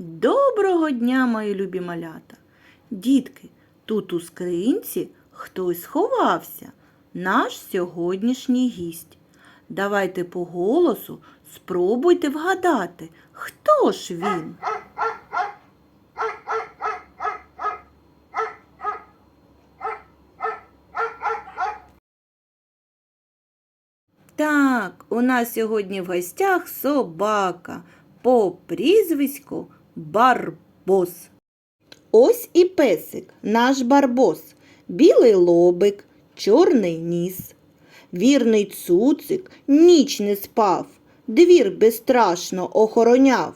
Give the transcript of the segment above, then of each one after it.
Доброго дня, мої любі малята. Дітки, тут у скринці хтось сховався, наш сьогоднішній гість. Давайте по голосу спробуйте вгадати, хто ж він. Так, у нас сьогодні в гостях собака по прізвиську Барбос. Ось і песик, наш Барбос, білий лобик, чорний ніс. Вірний цуцик ніч не спав, двір безстрашно охороняв.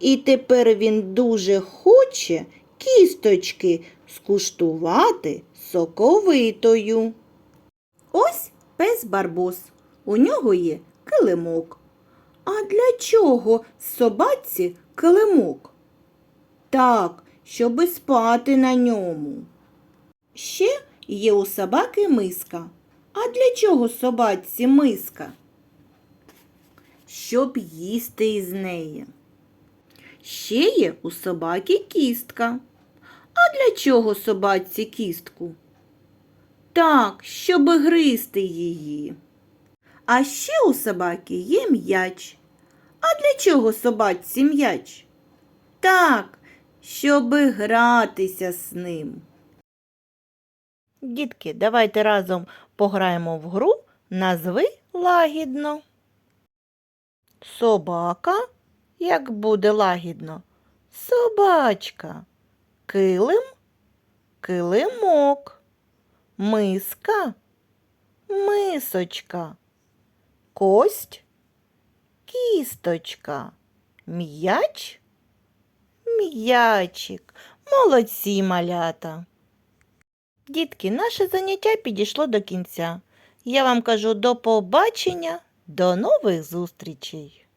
І тепер він дуже хоче кісточки скуштувати соковитою. Ось пес Барбос. У нього є килимок. А для чого собаці килимок? Так, щоби спати на ньому. Ще є у собаки миска. А для чого собаці миска? Щоб їсти із неї. Ще є у собаки кістка. А для чого собаці кістку? Так, щоб гризти її. А ще у собаки є м'яч. Для чого собаці м'яч? Так, щоби гратися з ним. Дітки, давайте разом пограємо в гру назви лагідно. Собака, як буде лагідно, собачка, килим, килимок, миска, мисочка, кость, кісточка, м'яч, м'ячик. Молодці малята. Дітки, наше заняття підійшло до кінця. Я вам кажу до побачення, до нових зустрічей.